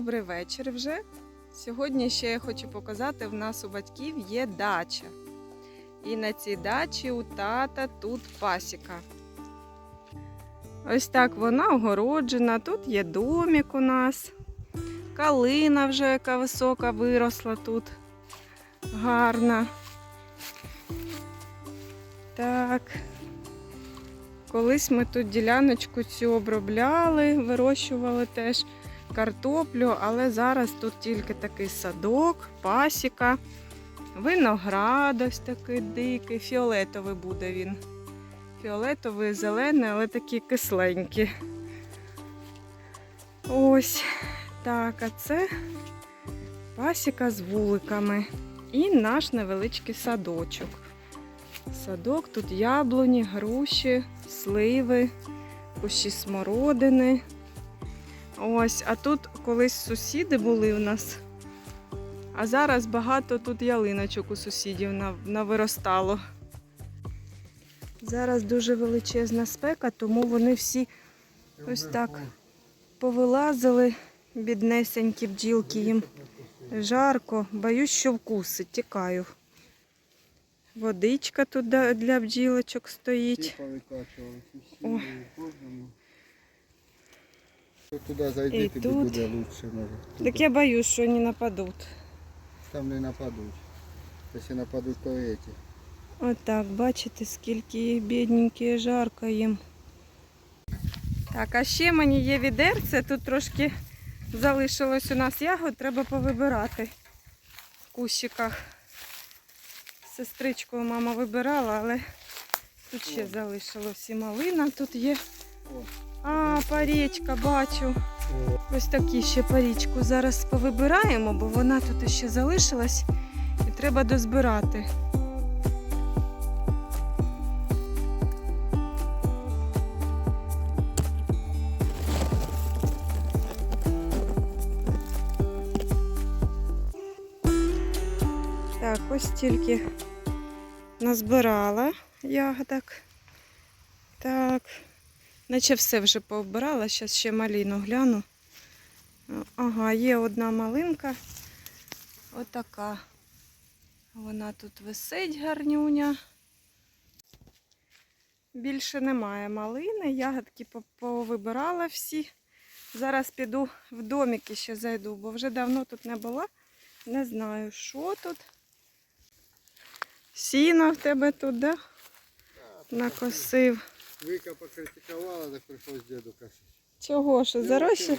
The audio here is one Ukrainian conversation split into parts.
добрий вечір вже. Сьогодні ще я хочу показати, в нас у батьків є дача. І на цій дачі у тата тут пасіка. Ось так вона огороджена. Тут є домик у нас. Калина вже яка висока виросла тут. Гарна. Так. Колись ми тут діляночку цю обробляли, вирощували теж картоплю, але зараз тут тільки такий садок, пасіка, виноград ось такий дикий, фіолетовий буде він. Фіолетовий, зелений, але такі кисленькі. Ось так, а це пасіка з вуликами і наш невеличкий садочок. Садок, тут яблуні, груші, сливи, кущі смородини. Ось, а тут колись сусіди були у нас. А зараз багато тут ялиночок у сусідів нав- навиростало. Зараз дуже величезна спека, тому вони всі ось так повилазили, біднесенькі бджілки їм. Жарко, боюсь, що вкусить, тікаю. Водичка тут для бджілочок стоїть. О. Туди зайди, тобі тут. буде лучше, може. Так я боюсь, що вони нападуть. Там не нападуть. Якщо нападуть, то эти. Отак, бачите, скільки бідненькі, жарко їм. Так, а ще мені є відерце, тут трошки залишилось у нас ягод, треба повибирати в кущиках. Сестричкою мама вибирала, але тут ще залишилось і малина тут є. А, парічка, бачу. Ось такі ще парічку зараз повибираємо, бо вона тут ще залишилась і треба дозбирати. Так, ось тільки назбирала ягодок. Так. Наче все вже повбирала, зараз ще маліну гляну. Ага, є одна малинка. Отака. Вона тут висить гарнюня. Більше немає малини, ягодки по- повибирала всі. Зараз піду в домик і ще зайду, бо вже давно тут не була. Не знаю, що тут. Сіно в тебе тут, да? Накосив. Вика покритикувала, так прийшлось діду косити. Чого ж, зарощі?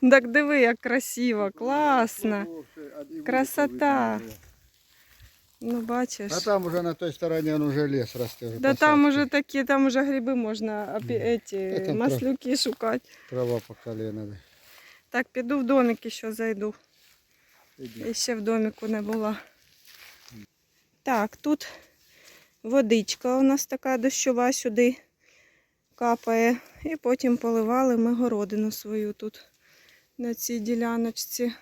Так диви, як красиво, класно. Вулицю Красота. Ну, бачиш. А там уже на той стороні он уже лес росте. Вже Да там уже такі, там уже гриби можна опі- еті, Та там маслюки шукати. Трава по колено. да. Так, піду в домик ще зайду. Іди. Ще в домику не була. Так, тут водичка у нас така дощова сюди капає. І потім поливали ми городину свою тут на цій діляночці.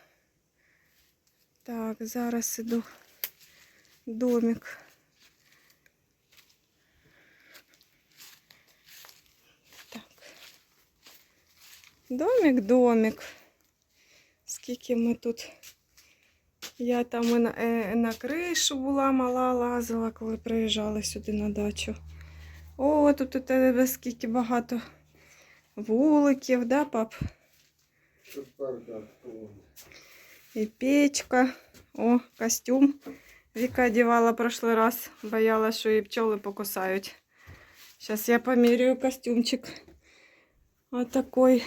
Так, зараз іду домик. Так. Домик, домик. Скільки ми тут. Я там і на, е, на кришу була мала, лазила, коли приїжджали сюди на дачу. О, тут у тебе скільки багато вуликів, да, пап? Тут бардак. І печка. О, костюм. Віка одягала прошлий раз, боялась, що її пчоли покусають. Зараз я поміряю костюмчик. Отакой.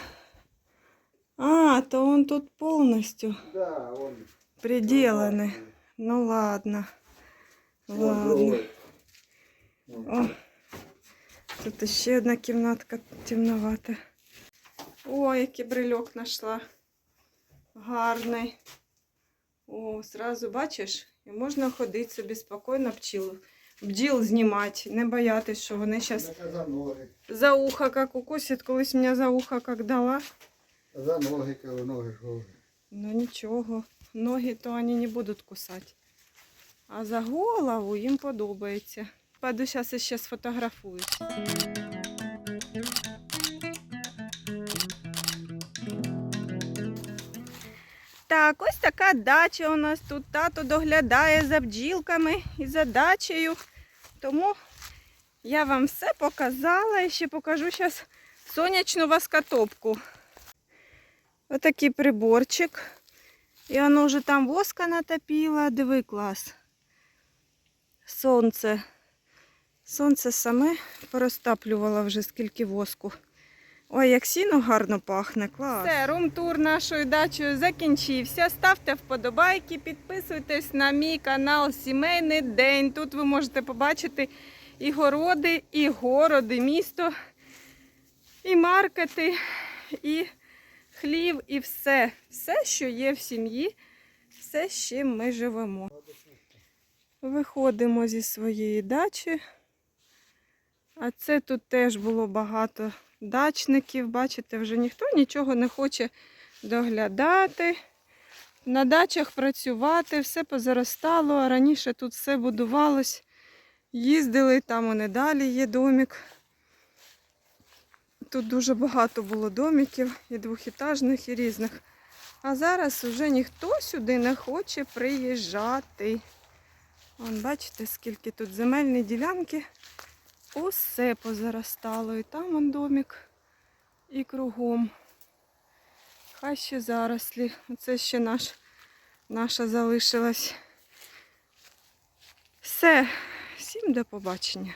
А, то он тут повністю Да, он. Приделаний. Ну ладно. Ладно. О, тут ще одна кімнатка темновата. О, який брильок знайшла. Гарний. О, сразу бачиш, і можна ходити собі спокійно пчіл. Бджіл знімати, не боятись, що вони зараз за ухо як укусять, колись мене за ухо як дала. За ноги, кажу, ноги ж. Ну нічого, ноги то вони не будуть кусати. А за голову їм подобається. Пойду зараз ще сфотографуюсь. Так, ось така дача у нас тут. Тато доглядає за бджілками і за дачею. Тому я вам все показала і ще покажу зараз сонячну воскотопку. Отакий приборчик. І воно вже там воска натопіло. Диви клас. Сонце. Сонце саме порозтаплювало вже скільки воску. Ой, як сіно гарно пахне, клас. Все, рум-тур нашою дачею закінчився. Ставте вподобайки, підписуйтесь на мій канал Сімейний День. Тут ви можете побачити і городи, і городи, місто, і маркети, і хлів, і все. Все, що є в сім'ї, все, з чим ми живемо. Виходимо зі своєї дачі. А це тут теж було багато дачників. Бачите, вже ніхто нічого не хоче доглядати. На дачах працювати, все позаростало, а раніше тут все будувалось. Їздили, там вони далі є домик. Тут дуже багато було домиків, і двохітажних, і різних. А зараз вже ніхто сюди не хоче приїжджати. Вон, бачите, скільки тут земельні ділянки. Усе позаростало. І там вон домик, і кругом. Хай ще зарослі. Оце ще наш, наша залишилась. Все. Всім до побачення.